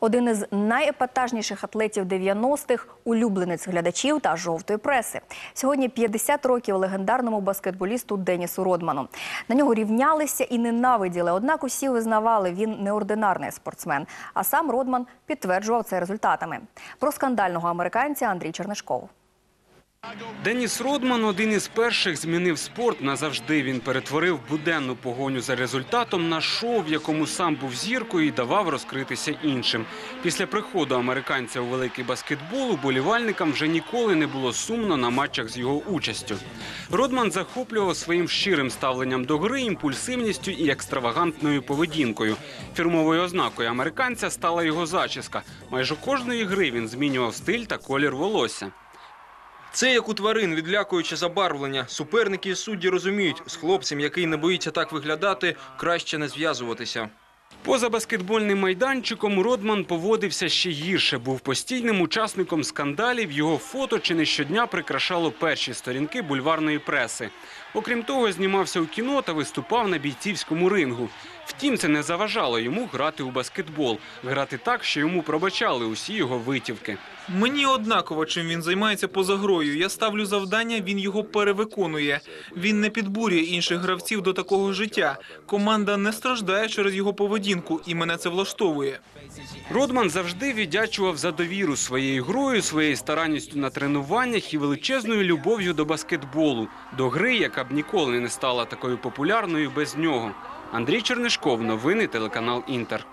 Один із найепатажніших атлетів 90-х – улюбленець глядачів та жовтої преси. Сьогодні 50 років легендарному баскетболісту Денісу Родману. На нього рівнялися і ненавиділи, однак усі визнавали, він неординарний спортсмен. А сам Родман підтверджував це результатами. Про скандального американця Андрій Чернишков. Деніс Родман один із перших змінив спорт назавжди. Він перетворив буденну погоню за результатом на шоу, в якому сам був зіркою і давав розкритися іншим. Після приходу американця у великий баскетбол уболівальникам вже ніколи не було сумно на матчах з його участю. Родман захоплював своїм щирим ставленням до гри, імпульсивністю і екстравагантною поведінкою. Фірмовою ознакою американця стала його зачіска. Майже кожної гри він змінював стиль та колір волосся. Це як у тварин, відлякуюче забарвлення. Суперники і судді розуміють, з хлопцем, який не боїться так виглядати, краще не зв'язуватися. Поза баскетбольним майданчиком Родман поводився ще гірше. Був постійним учасником скандалів. Його фото чи не щодня прикрашало перші сторінки бульварної преси. Окрім того, знімався у кіно та виступав на бійцівському рингу. Втім, це не заважало йому грати у баскетбол, грати так, що йому пробачали усі його витівки. Мені однаково, чим він займається поза грою. Я ставлю завдання, він його перевиконує. Він не підбурює інших гравців до такого життя. Команда не страждає через його поведінку, і мене це влаштовує. Родман завжди віддячував за довіру своєю грою, своєю старанністю на тренуваннях і величезною любов'ю до баскетболу, до гри, яка б ніколи не стала такою популярною без нього. Андрій Чернишков, новини телеканал Інтер.